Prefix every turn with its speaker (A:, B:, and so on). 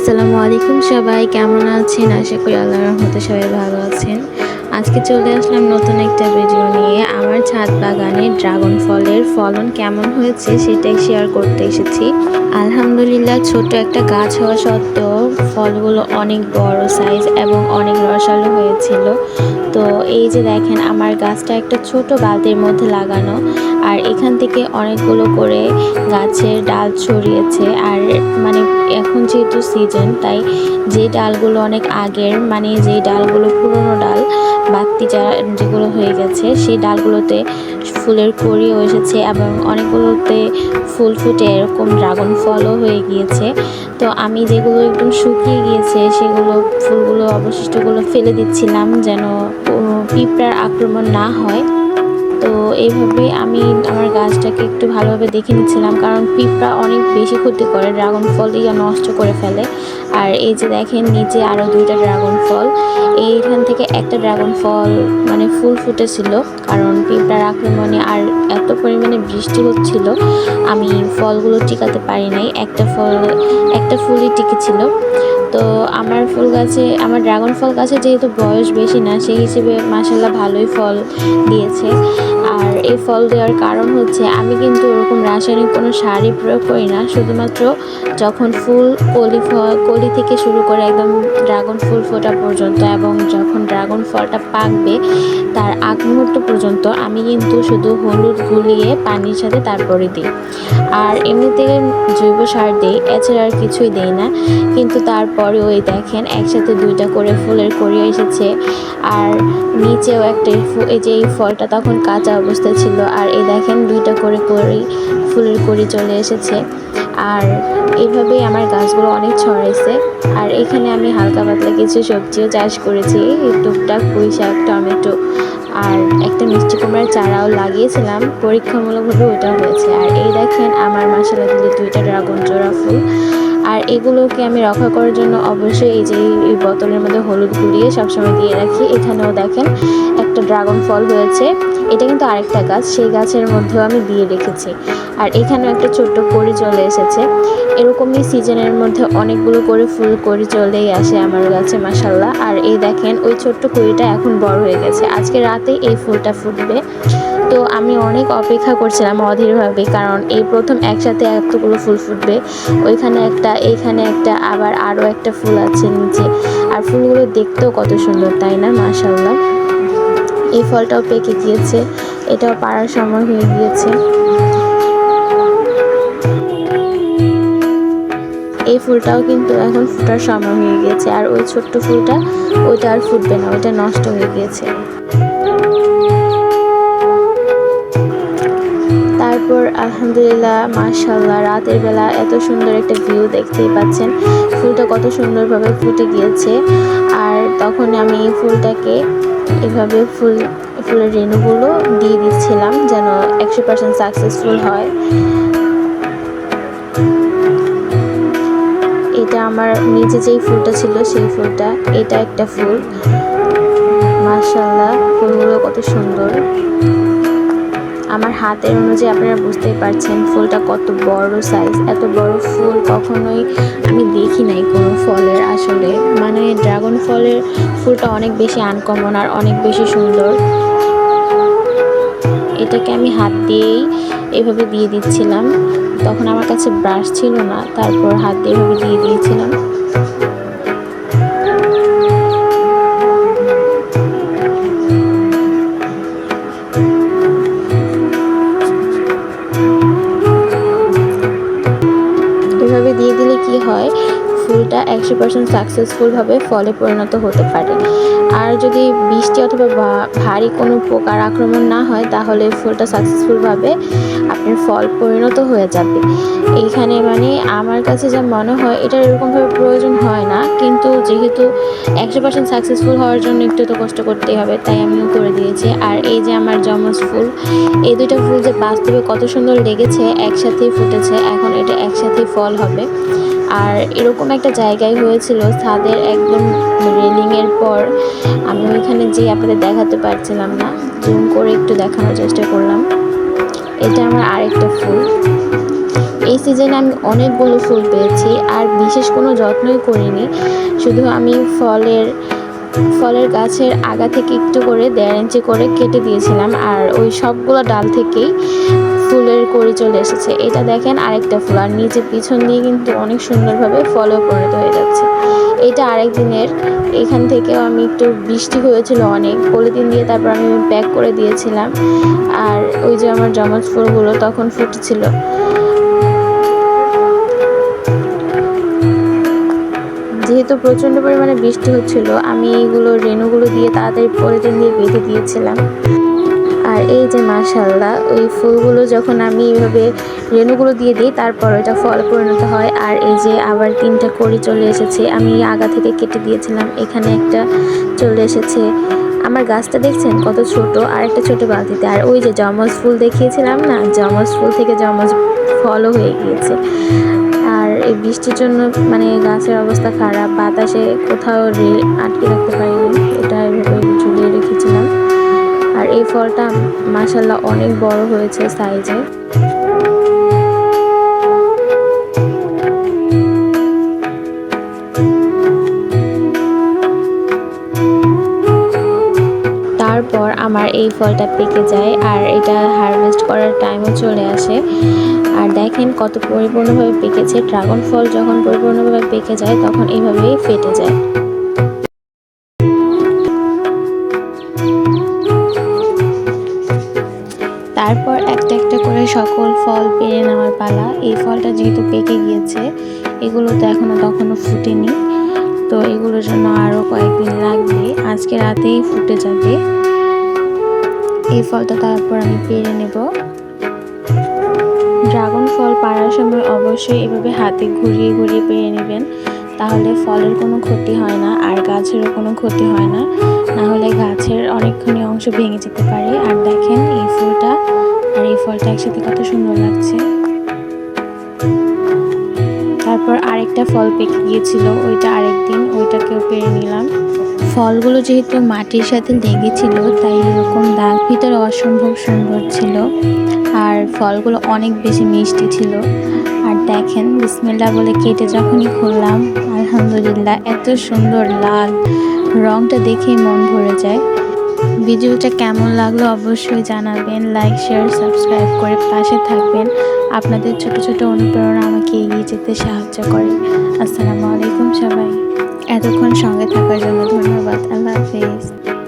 A: আসসালামু আলাইকুম সবাই, কেমন আছেন? আশা করি আল্লাহর রহমতে সবাই ভালো আছেন। আজকে চলে আসলাম নতুন একটা ভিডিও নিয়ে। আমার ছাদ বাগানে ড্রাগন ফলের ফলন কেমন হয়েছে সেটাই শেয়ার করতে এসেছি। আলহামদুলিল্লাহ ছোট একটা গাছ হওয়া সত্ত্বেও ফলগুলো অনেক বড় সাইজ এবং অনেক রসালো হয়েছিল। তো এই যে দেখেন, আমার গাছটা একটা ছোট বালতির মধ্যে লাগানো আর এখান থেকে অনেকগুলো করে গাছের ডাল ছড়িয়েছে। আর মানে এখন যেহেতু সিজন তাই যে ডালগুলো অনেক আগের মানে যে ডালগুলো পুরনো ডাল বাত্তি যা, যেগুলো হয়ে গেছে, সেই ডালগুলোতে ফুলের কড়িও এসেছে এবং অনেকগুলোতে ফুল ফুটে এরকম ড্রাগন ফলও হয়ে গিয়েছে। তো আমি যেগুলো একদম শুকিয়ে গিয়েছে, সেগুলো ফুলগুলো, অবশিষ্টগুলো ফেলে দিচ্ছিলাম যেন পিঁপড়ার আক্রমণ না হয়। তো এইভাবে আমি আমার গাছটাকে একটু ভালোভাবে দেখে নিচ্ছিলাম, কারণ পিঁপড়া অনেক বেশি ক্ষতি করে, ড্রাগন ফল ইয়া নষ্ট করে ফেলে। আর এই যে দেখেন, নিচে আরও দুইটা ড্রাগন ফল। এইখান থেকে একটা ড্রাগন ফল মানে ফুল ফুটেছিল, কারণ পিঁপড়ার আক্রমণে আর এত পরিমাণে বৃষ্টি হচ্ছিল, আমি ফলগুলো টিকাতে পারি নাই। একটা ফল, একটা ফুলই টিকেছিল। তো আমার ফুল গাছে, আমার ড্রাগন ফল গাছে যেহেতু বয়স বেশি না, সেই হিসেবে মাসাল্লাহ ভালোই ফল দিয়েছে। আর এই ফল দেওয়ার কারণ হচ্ছে আমি কিন্তু ওরকম রাসায়নিক কোনো সারই প্রয়োগ করি না। শুধুমাত্র যখন ফুল, কলি কলি থেকে শুরু করে একদম ড্রাগন ফুল ফোটা পর্যন্ত এবং যখন ড্রাগন ফলটা পাকবে তার আগ মুহূর্ত পর্যন্ত আমি কিন্তু শুধু হলুদ গুলিয়ে পানির সাথে তারপরে দিই। আর এমনিতে জৈব সার দিই, এছাড়া আর কিছুই দেই না। কিন্তু তারপরে ওই দেখেন একসাথে দুইটা করে ফুলের কড়ি এসেছে। আর নিচেও একটা এই যে এই ফলটা তখন কাঁচা অবস্থায় ছিল। আর এই দেখেন দুইটা করে করি ফুলের করি চলে এসেছে। আর এইভাবেই আমার গাছগুলো অনেক ছড়াইছে। আর এখানে আমি হালকা পাতলা কিছু সবজিও চাষ করেছি। টুকটাক পুঁই শাক, টমেটো আর একটা মিষ্টি কুমড়ার চারাও লাগিয়েছিলাম। পরীক্ষামূলকভাবে ওটা হয়েছে। আর এই দেখেন আমার মাসালা দিলে দুইটা ড্রাগন জোড়া ফুল। আর এগুলোকে আমি রক্ষা করার জন্য অবশ্যই এই যে এই বোতলের মধ্যে হলুদ গুলিয়ে সবসময় দিয়ে রাখি। এখানেও দেখেন একটা ড্রাগন ফল হয়েছে। এটা কিন্তু আরেকটা গাছ, সেই গাছের মধ্যেও আমি দিয়ে রেখেছি। আর এখানেও একটা ছোট্ট কড়ি চলে এসেছে। এরকমই সিজনের মধ্যে অনেকগুলো করে ফুল কড়ি চলেই আসে আমার গাছে মাসাল্লাহ আর এই দেখেন, ওই ছোট্ট কড়িটা এখন বড় হয়ে গেছে। আজকে রাতেই এই ফুলটা ফুটবে। তো আমি অনেক অপেক্ষা করছিলাম অধীরভাবে, কারণ এই প্রথম একসাথে এতগুলো ফুল ফুটবে। ওইখানে একটা, এইখানে একটা, আবার আরও একটা ফুল আছে নিচে। আর ফুলগুলো দেখতেও কত সুন্দর, তাই না? মাসাল্লাহ এই ফলটাও পেকে গিয়েছে, এটাও পাড়ার সময় হয়ে গিয়েছে। এই ফুলটাও কিন্তু এখন ফুটার সময় হয়ে গিয়েছে, আর ওই ছোট্ট ফুলটা ওইটা আর ফুটবে না, ওইটা নষ্ট হয়ে গিয়েছে। তারপর আলহামদুলিল্লাহ মাশাল্লাহ রাতের বেলা এত সুন্দর একটা ভিউ দেখতেই পাচ্ছেন। ফুলটা কত সুন্দরভাবে ফুটে গিয়েছে। আর তখন আমি এই ফুলটাকে এভাবে ফুল, ফুলের রেণুগুলো দিয়ে দিচ্ছিলাম যেন একশো পার্সেন্ট সাকসেসফুল হয়। এটা আমার নিচে যেই ফুলটা ছিল সেই ফুলটা, এটা একটা ফুল। মার্শাল্লাহ ফুলগুলো কত সুন্দর। আমার হাতের অনুযায়ী আপনারা বুঝতেই পারছেন ফুলটা কত বড় সাইজ এত বড় ফুল কখনোই আমি দেখি নাই কোনো ফলের আসলে। মানে ড্রাগন ফলের ফুলটা অনেক বেশি আনকমন আর অনেক বেশি সুন্দর। এটাকে আমি হাত দিয়েই এভাবে দিয়ে দিচ্ছিলাম। তখন আমার কাছে ব্রাশ ছিল না, তারপর হাত দিয়ে এভাবে দিয়ে দিয়েছিলাম। ফুলটা একশো পার্সেন্ট সাকসেসফুলভাবে ফলে পরিণত হতে পারে। আর যদি বৃষ্টি অথবা ভারী কোনো পোকার আক্রমণ না হয়, তাহলে ফুলটা সাকসেসফুলভাবে আপনার ফল পরিণত হয়ে যাবে। এইখানে মানে আমার কাছে যা মনে হয়, এটা এরকমভাবে প্রয়োজন হয় না। কিন্তু যেহেতু একশো পার্সেন্ট সাকসেসফুল হওয়ার জন্য একটু তো কষ্ট করতেই হবে, তাই আমিও করে দিয়েছি। আর এই যে আমার জমজ ফুল, এই দুইটা ফুল যে বাস্তবে কত সুন্দর লেগেছে, একসাথেই ফুটেছে, এখন এটা একসাথেই ফল হবে। আর এরকম একটা জায়গায় হয়েছিল, ছাদের একদম রেলিংয়ের পর। আমি ওইখানে যে আপনাদের দেখাতে পারছিলাম না। জুম করে একটু দেখানোর চেষ্টা করলাম। এটা আমার আরেকটা ফুল। এই সিজনে আমি অনেকগুলো ফুল পেয়েছি, আর বিশেষ কোনো যত্নই করিনি। শুধু আমি ফলের ফলের গাছের আগা থেকে একটু করে দেড় ইঞ্চি করে কেটে দিয়েছিলাম আর ওই সবগুলো ডাল থেকেই ফুলের কড়ি চলে এসেছে। এটা দেখেন আরেকটা ফুল আর নিচে পিছন দিয়ে কিন্তু অনেক সুন্দরভাবে ফলেও পরিণত হয়ে যাচ্ছে। এটা আরেক দিনের এখান থেকেও আমি একটু বৃষ্টি হয়েছিল অনেক, পলিথিন দিয়ে তারপর আমি প্যাক করে দিয়েছিলাম। আর ওই যে আমার জমজ ফুলগুলো তখন ফুটেছিল। যেহেতু প্রচণ্ড পরিমাণে বৃষ্টি হচ্ছিল, আমি এইগুলো রেণুগুলো দিয়ে তাড়াতাড়ি পলিথিন দিয়ে বেঁধে দিয়েছিলাম। আর এই যে মাশাল্লাহ ওই ফুলগুলো যখন আমি এইভাবে রেণুগুলো দিয়ে দিই, তারপর ওইটা ফল পরিণত হয়। আর এই যে আবার তিনটা কড়ি চলে এসেছে, আমি আগা থেকে কেটে দিয়েছিলাম। এখানে একটা চলে এসেছে। আমার গাছটা দেখছেন কত ছোট, আর একটা ছোট বালতিতে। আর ওই যে জমজ ফুল দেখিয়েছিলাম না জমজ ফুল থেকে জমজ ফলও হয়ে গিয়েছে। আর এই বৃষ্টির জন্য মানে গাছের অবস্থা খারাপ, বাতাসে কোথাও রেল আটকে রাখতে পারিনি, এটা এভাবে ঝুলিয়ে রেখেছিলাম। আর এই ফলটা মাসাল্লাহ অনেক বড় হয়েছে সাইজে আমার এই ফলটা পেকে যায় আর এটা হারভেস্ট করার টাইমও চলে আসে। আর দেখেন কত পরিপূর্ণভাবে পেকেছে। ড্রাগন ফল যখন পরিপূর্ণভাবে পেকে যায়, তখন এইভাবেই ফেটে যায়। তারপর একটা একটা করে সকল ফল পেরে নেওয়ার পালা। এই ফলটা যেহেতু পেকে গিয়েছে, এগুলো তো এখনও তখনও ফুটেনি। তো এগুলোর জন্য আরও কয়েকদিন লাগবে আজকে রাতেই ফুটে যাবে। এই ফলটা তারপর আমি পেরে নেব। ড্রাগন ফল পাড়ার সময় অবশ্যই এভাবে হাতে ঘুরিয়ে ঘুরিয়ে পেরে নেবেন। তাহলে ফলের কোনো ক্ষতি হয় না, আর গাছেরও কোনো ক্ষতি হয় না। না হলে গাছের অনেকখানি অংশ ভেঙে যেতে পারে। আর দেখেন এই ফুলটা, আর এই ফলটা একসাথে কত সুন্দর লাগছে। তারপর আরেকটা ফল পেকে গিয়েছিল, ওইটা আরেকদিন ওইটাকেও পেরে নিলাম। ফলগুলো যেহেতু মাটির সাথে লেগেছিল তাই এরকম দাগ অসম্ভব সুন্দর ছিল। আর ফলগুলো অনেক বেশি মিষ্টি ছিল। আর দেখেন বিসমিল্লা বলে কেটে যখনই খুললাম, আলহামদুলিল্লাহ, এত সুন্দর লাল। রংটা দেখেই মন ভরে যায়। ভিডিওটা কেমন লাগল অবশ্যই জানাবেন। লাইক শেয়ার সাবস্ক্রাইব করে পাশে থাকবেন। আপনাদের ছোট ছোট অনুপ্রেরণা আমাকে এগিয়ে যেতে সাহায্য করে। আসসালামু আলাইকুম সবাই। এতক্ষণ সঙ্গে থাকার জন্য ধন্যবাদ। আল্লাহ হাফিজ।